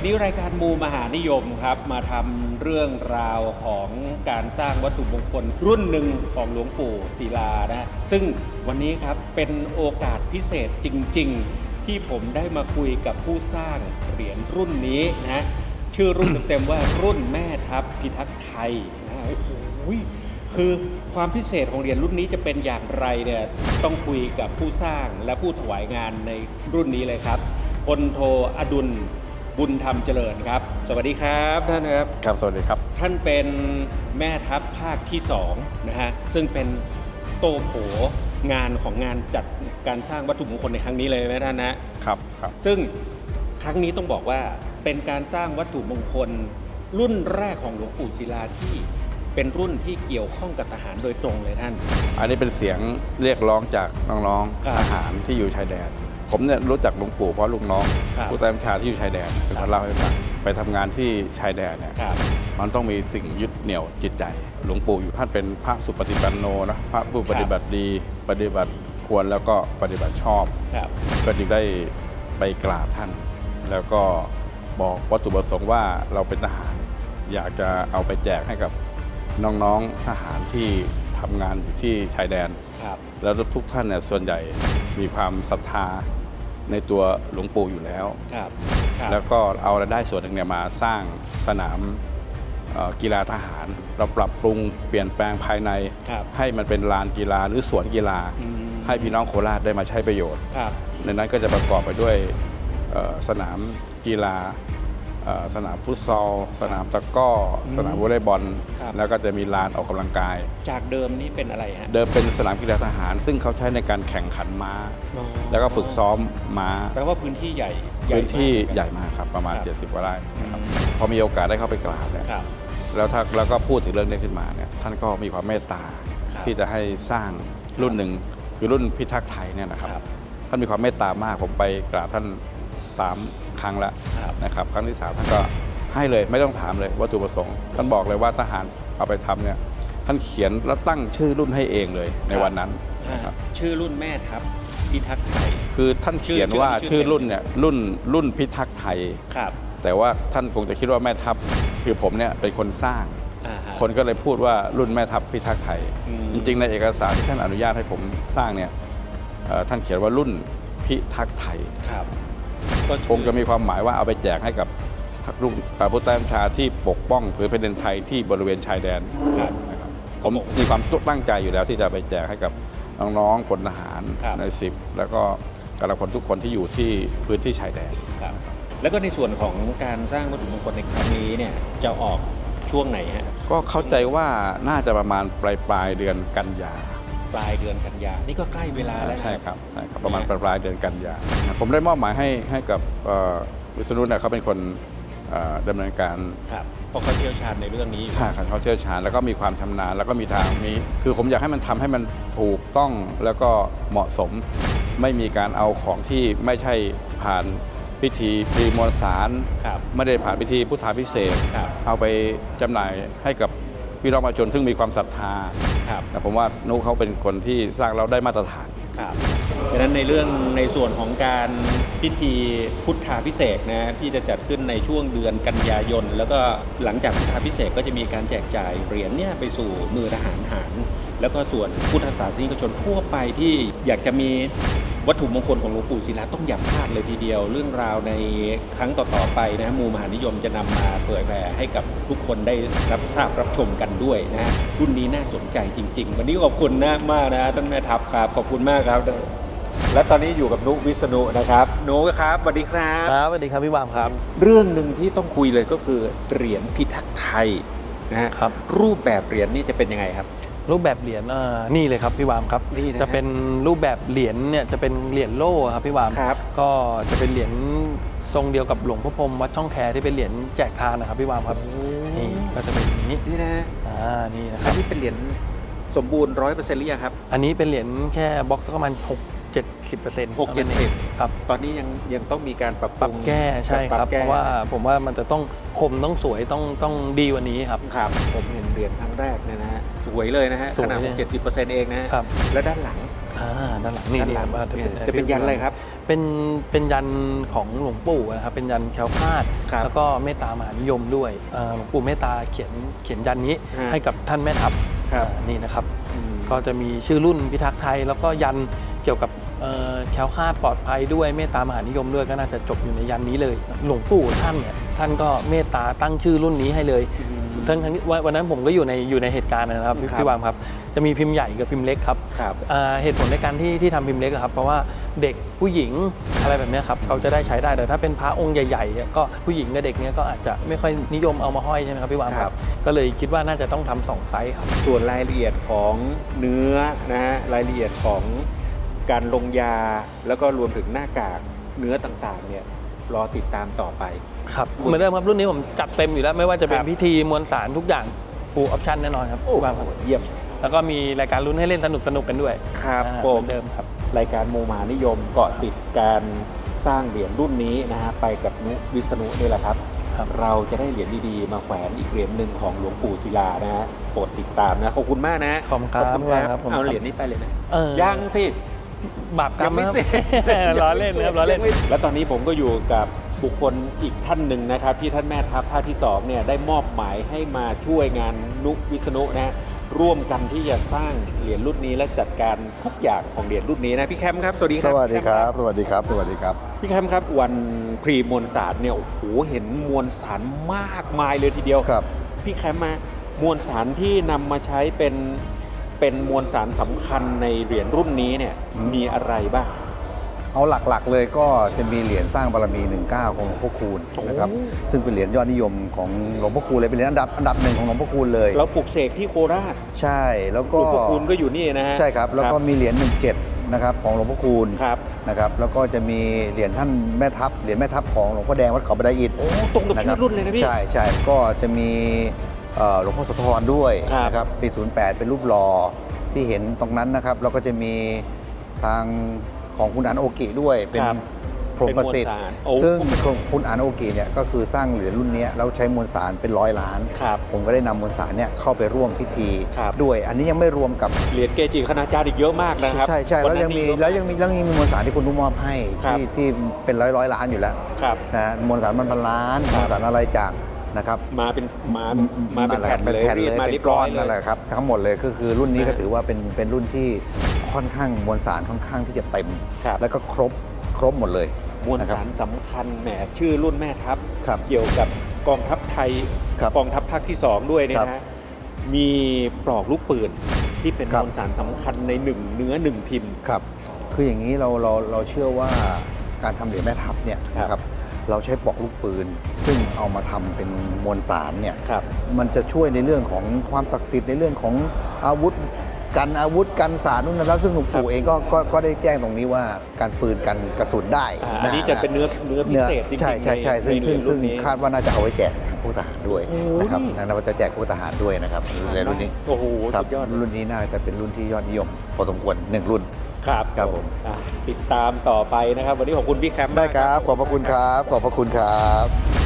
วันนี้รายการมูมหานิยมครับ มาทำเรื่องราวของการสร้างวัตถุมงคลรุ่นหนึ่งของหลวงปู่ศิลานะ ซึ่งวันนี้ครับเป็นโอกาสพิเศษจริง ๆ ที่ผมได้มาคุยกับผู้สร้างเหรียญรุ่นนี้นะชื่อรุ่นเต็มๆว่ารุ่นแม่ทัพพิทักษ์ไทยนะฮะโอ้โหคือความพิเศษของเหรียญรุ่นนี้จะเป็นอย่างไรเนี่ยต้องคุยกับผู้สร้างและผู้ถวายงานในรุ่นนี้เลยครับพลโทอดุล บุญธรรมเจริญครับ สวัสดีครับท่านครับ ครับ สวัสดีครับ ท่านเป็นแม่ทัพภาคที่2นะฮะ ซึ่งเป็นโตโผงานของงานจัดการสร้างวัตถุมงคลในครั้งนี้เลยไหมท่านนะ ครับครับ ซึ่งครั้งนี้ต้องบอกว่าเป็นการสร้างวัตถุมงคล รุ่นแรกของหลวงปู่ศิลาที่เป็นรุ่นที่เกี่ยวข้องกับทหารโดยตรงเลยท่าน อันนี้เป็นเสียงเรียกร้องจากน้องครับๆทหารที่อยู่ชายแดน ผมเนี่ยรู้จักหลวงปู่เพราะลูกน้องครับผู้ใต้บัญชาที่อยู่ชายแดนเป็นคนเล่าให้ฟังไปทำงานที่ชายแดนเนี่ยครับมันต้องมีสิ่งยึดเหนี่ยวจิตใจ หลวงปู่อยู่ท่านเป็นพระสุปฏิปันโนนะพระผู้ปฏิบัติดีปฏิบัติควรแล้วก็ปฏิบัติชอบ ครับ ก็จึงได้ไปกราบท่าน แล้วก็บอกวัตถุประสงค์ว่าเราเป็นทหาร อยากจะเอาไปแจกให้กับน้องๆทหารที่ทำงานอยู่ที่ชายแดน ครับ แล้วทุกท่านเนี่ยส่วนใหญ่มีความศรัทธา ในตัวหลวงปู่อยู่แล้ว ครับครับแล้วก็เอารายได้ส่วนหนึ่งเนี่ยมาสร้างสนามเอ่อกีฬาทหาร เราปรับปรุงเปลี่ยนแปลงภายใน ครับให้มันเป็นลานกีฬาหรือสวนกีฬา อืมให้พี่น้องโคราชได้มาใช้ประโยชน์ ครับ ในนั้นก็จะประกอบไปด้วยเอ่อสนามกีฬาเอ่อ สนามฟุตซอล สนามตะกร้ออืมสนามวอลเลย์บอล ครับ แล้วก็จะมีลานออกกำลังกาย จากเดิมนี่เป็นอะไรฮะเดิมเป็นสนามกีฬาทหาร ซึ่งเขาใช้ในการแข่งขันม้า อ๋อแล้วก็ฝึกซ้อมม้าแปลว่าพื้นที่ใหญ่พื้นที่มาก ใหญ่มากครับ ประมาณ ครับ 70กว่าไร่นะครับอืมพอมีโอกาสได้เข้าไปกราบเนี่ยครับ แล้วถ้าแล้วก็พูดถึงเรื่องนี้ขึ้นมาเนี่ยท่านก็มีความเมตตาครับ ที่จะให้สร้างรุ่นหนึ่งคือรุ่นพิทักษ์ไทยเนี่ยนะครับ ครับ ท่านมีความเมตตามาก ผมไปกราบท่าน 3 ครั้งแล้วครับนะครับครั้งที่ 3 ท่านก็ให้เลยไม่ต้องถามเลยวัตถุประสงค์ ท่านบอกเลยว่าทหารเอาไปทำเนี่ยท่านเขียนแล้วตั้งชื่อรุ่นให้เองเลยในวันนั้นนะครับชื่อรุ่นแม่ทัพพิทักษ์ไทยคือท่านเขียนว่าชื่ชื่ออเต็มรุ่นเนี่ยรุ่นรุ่นพิทักษ์ไทยครับแต่ว่าท่านคงจะคิดว่าแม่ทัพคือผมเนี่ยเป็นคนสร้างอ่าฮะคนก็เลยพูดว่ารุ่นแม่ทัพพิทักษ์ไทยอืมจริงๆ ในเอกสารที่ท่านอนุญาตให้ผมสร้างเนี่ยเอ่อท่านเขียนว่ารุ่นพิทักษ์ไทยครับ ก็คงจะมีความหมายว่าเอาไปแจกให้กับลูกเอ่อผู้ใต้บัญชาที่ปกป้องผืนแผ่นดินไทยที่บริเวณชายแดนครับนะครับผมมีความตั้งใจอยู่แล้วที่จะไปแจกให้กับน้องๆพลทหารครับ ในสิบแล้วก็กำลังพลทุกคนที่อยู่ที่พื้นที่ชายแดน ครับ แล้วก็ในส่วนของการสร้างวัตถุมงคลในครั้งนี้เนี่ยจะออกช่วงไหนฮะ ก็เข้าใจว่าน่าจะประมาณปลายปลายๆเดือนกันยา ปลายเดือนกันยานี่ก็ใกล้เวลาแล้วนะ ใช่ครับใช่ครับประมาณนะปลายปลายๆเดือนกันยาผมได้มอบหมายให้ให้กับเอ่อวิษณุเนี่ยเขาเป็นคนเอ่อดำเนินการครับเพราะเขาเชี่ยวชาญในเรื่องนี้อยู่ท่าขันเขาเชี่ยวชาญแล้วก็มีความชำนาญแล้วก็มีทางมีคือผมอยากให้มันทำให้มันถูกต้องแล้วก็เหมาะสม ไม่มีการเอาของที่ไม่ใช่ผ่านพิธีพรีมวลสาร ครับ ไม่ได้ผ่านพิธีพุทธาพิเศษกครับ เอาไปจำหน่ายให้กับ พี่น้องประชาชนซึ่งมีความศรัทธาครับแต่ผมว่านุเขาเป็นคนที่สร้างเราได้มาตรฐาน ครับดังนั้นในเรื่องในส่วนของการพิธีพุทธาพิเศษกนะที่จะจัดขึ้นในช่วงเดือนกันยายน แล้วก็หลังจากพุทธาพิเศษกก็จะมีการแจกจ่ายเหรียญเนี่ยไปสู่มือทหารหาร แล้วก็ส่วนพุทธศาสนิกชนทั่วไปที่อยากจะมี วัตถุมงคลของหลวงปู่ศิลาต้องอย่าพลาดเลยทีเดียว เรื่องราวในครั้งต่อๆไปนะมูมหานิยมจะนำมาเผยแผ่ให้กับทุกคนได้รับทราบรับชมกันด้วยนะรุ่นนี้น่าสนใจจริง ๆ วันนี้ขอบคุณนะมากนะท่านแม่ทัพครับขอบคุณมากครับ และตอนนี้อยู่กับนุวิษณุนะครับนุครับสวัสดีครับครับสวัสดีครับพี่วามครับ เรื่องหนึ่งที่ต้องคุยเลยก็คือเหรียญพิทักษ์ไทยนะฮะครับรูปแบบเหรียญนี่จะเป็นยังไงครับ รูปแบบเหรียญอ่านี่เลยครับพี่วามครับ นี่นะฮะ จะเป็นรูปแบบเหรียญเนี่ยจะเป็นเหรียญโล่ครับพี่วาม ครับ ก็จะเป็นเหรียญทรงเดียวกับหลวงพ่อพรหมวัดช่องแคที่เป็นเหรียญแจกทานนะครับพี่วามครับ นี่ก็จะเป็นอย่างนี้ นี่นะฮะอ่า นี่นะคอัรันบ นี้เป็นเหรียญสมบูรณ์ร้อยเปอร์เซ็นต์หรือยังครับ อันนี้เป็นเหรียญแค่บล็อกสักประมาณ6 70เปอร์เซ็นต์หกเจ็ดสิบ ครับ ตอนนี้ยังยังต้องมีการปรับปรับแก้ใช่ครับปแก้ เพราะว่าผมว่ามันจะต้องคมต้องสวยต้องต้องดีกว่านี้ครับ ครับผมเห็นเหรียญครั้งแรกเนี่ยนะฮะสวยเลยนะฮะสวยขนาดเลย เจ็ดสิบเปอร์เซ็นต์เองนะฮะครับแล้วด้านหลังอ่าด้านหลังนี่ด้านนี่หลัคงรับอ่าเนี่ยจะเป็นยันอะไรครับเป็นเป็นยันของหลวงปู่นะครับเป็นยันแคล้วคลาด ครับ แล้วก็เมตตามหานิยมด้วยอ่าหลวงปู่เมตตาเขียนเขียนยันนี้ฮะ ให้กับท่านแม่ทัพ ครับอ่านี่นะครับอืมก็จะมีชื่อรุ่นพิทักษ์ไทย แล้วก็ยันเกี่ยวกับเอ่อแคล้วคลาดปลอดภัยด้วยเมตตามหานิยมด้วยก็น่าจะจบอยู่ในยันนี้เลย หลวงปู่ท่านเนี่ย ท่านก็เมตตาตั้งชื่อรุ่นนี้ให้เลยอืมทั้งทั้งที่วันวันนั้นผมก็อยู่ในอยู่ในเหตุการณ์นะครับพี่ครับพี่วามครับ จะมีพิมพ์ใหญ่กับพิมพ์เล็กครับครับอ่าเหตุผลในการที่ที่ทำพิมพ์เล็กอะครับ เพราะว่าเด็กผู้หญิงอะไรแบบเนี้ยครับเขาจะได้ใช้ได้แต่ถ้าเป็นพระองค์ใหญ่ๆเนี่ยก็ผู้หญิงกับเด็กเนี้ยก็อาจจะไม่ค่อยนิยมเอามาห้อยใช่ไหมครับพี่วามคครัรับบก็เลยคิดว่าน่าจะต้องทำสองไซส์ครับส่วนรายละเอียดของเนื้อนะฮะรายละเอียดของการลงยาแล้วก็รวมถึงหน้ากากเนื้อต่างๆเนี่ย รอติดตามต่อไป ครับ เหมือนเดิมครับรุ่นนี้ผมจัดเต็มอยู่แล้วไม่ว่าจะเป็คนรับพิธีมวลสารทุกอย่างฟูลออปชั่นแน่นอนครับพี่วามครับเยี่ยมแล้วก็มีรายการลุ้นให้เล่นสนุกสนุกๆกันด้วย ครับอ่าผเหมมือนเดิมครับ รายการโมมานิยมเกาะติดการสร้างเหรียญรุ่นนี้นะฮะไปกับนุวิษณุนี่แหละครับครับ เราจะได้เหรียญดีๆ มาแขวนอีกเหรียญหนึ่งของหลวงปู่ศิลานะฮะโปรดติดตามนะขอบคุณมากนะขอบคุณครับขอบคุณพี่วานครับผมเอาเหรียญนี้ไปเลยนะเออยังสิ บาปกรรยังมไม่ครับเสร็จ ล้อเล่นนะครับล้อเล่น และตอนนี้ผมก็อยู่กับบุคคลอีกท่านหนึ่งนะครับ ที่ท่านแม่ทัพภาคที่2เนี่ยได้มอบหมายให้มาช่วยงานนุวิษณุนะฮะร่วมกันที่จะสร้างเหรียญรุ่นนี้และจัดการทุกอย่างของเหรียญรุ่นนี้นะพี่แคมป์ครับสวัสดีคสรับวัสดีครับ สวัสดีครับ สวัสดีครับ พี่แคมป์ครับวันพรีมวลสารเนี่ยโอ้โหเห็นมวลสารมากมายเลยทีเดียว ครับ พี่แคมป์มามวลสารที่นำมาใช้เป็น เป็นมวลสารสำคัญในเหรียญรุ่นนี้เนี่ยอืมมีอะไรบ้าง เอาหลักๆเลยก็จะมีเหรียญสร้างบารมี 19 ของหลวงพ่อคูณนะครับโอ้ซึ่งเป็นเหรียญยอดนิยมของหลวงพ่อคูณเลยเป็นเหรียญอันดับอันดับหนึ่งของหลวงพ่อคูณเลยเราปลูกเสกที่โคราชใช่แล้วหลก็วงพ่อคูณก็อยู่นี่นะฮะใช่ครับแล้วก็มีเหรียญ17นะครับของหลวงพ่อคูณครับนะครับแล้วก็จะมีเหรียญท่านแม่ทัพเหรียญแม่ทัพของหลวงพ่อแดงวัดเขาบันไดอิฐโอ้ตรงกับชื่อรุ่นเลยนะพี่ใช่ใช่ก็จะมีเอ่อ หลวงพ่อโสธรด้วยครับนะครับปี 08 เป็นรูปหล่อที่เห็นตรงนั้นนะครับแล้วก็จะมีทางของคุณอันโอกิด้วยเป็นครับ พรหมประสิทธิ์เป็นมวลสารโอ้ ซึ่งคุณอันโอกิเนี่ยก็คือสร้างเหรียญรุ่นเนี้ยแล้วใช้มวลสารเป็นร้อยล้าน ครับ ผมก็ได้นำมวลสารเนี่ยเข้าไปร่วมพิธีครับ ด้วย อันนี้ยังไม่รวมกับ เหรียญเกจิคณาจารย์อีกเยอะมากนะครับใช่ใช่แล้วยังมีนนั้น แล้วยังมีแล้วยังมีมวลสารที่คุณนุ่มมอบให้ครับ ที่ที่เป็นร้อยร้อยล้านอยู่แล้วครับ นะมวลสารมันพันล้านคมรับวลสารอะไรจาก นะครับมาเป็นมามาเป็นแหละแผ่นเลยแผ่นรีเลดยมาเป็เรียนบก้ร้ออยนเลนั่นแหยละครับทั้งหมดเลยก็คือรุ่นนี้ก็นะถือว่าเป็นเป็นรุ่นที่ค่อนข้างมวลสารค่อนข้างที่จะเต็มครับแล้วก็ครบครบหมดเลยมวลนะครับสารสำคัญแหมชื่อรุ่นแม่ทัพครับเกี่ยวกับกองทัพไทยครับกองทัพภาคที่ 2 ด้วยเนี่ยครับนะฮะมีปลอกลูกปืนที่เป็นครัมบวลสารสำคัญในหนึ่งเนื้อหนึ่งพิมพ์ครับ คืออย่างนี้เราเราเราเชื่อว่าการทำเหรียญแม่ทัพเนี่ยครับนะครับ เราใช้ปลอกลูกปืน ซึ่งเอามาทำเป็นมวลสารเนี่ยครับมันจะช่วยในเรื่องของความศักดิ์สิทธิ์ในเรื่องของอาวุธกันอาวุธกันสารนู่นนั่นแล้วซึ่งหลวงปู่เองก็ก็ก็ได้แจ้งตรงนี้ว่าการปืนกันกระสุนได้อ่าอันนี้จะเป็นเนื้อเนื้อพิเนื้อเศษจริงๆใช่ใช่ใช่ในซึ่งในเหรีซึ่ยงญรุ่ซึ่งนนี้คาดว่าน่าจะเอาไว้แจกทางผู้ทหารด้วยโอ้โหนะครับนี่น่าจะแจกผู้ทหารด้วยนะครับในรุ่นนี้โอ้โหครัสุบดยอดรุ่นนี้น่าจะเป็นรุ่นที่ยอดนิยมพอสมควรหนึ่งรุ่น ครับครับผมอะติดตามต่อไปนะครับ วันนี้ขอบคุณพี่แคมป์ได้มาก ครับ ขอบพระคุณครับ ขอบพระคุณครับ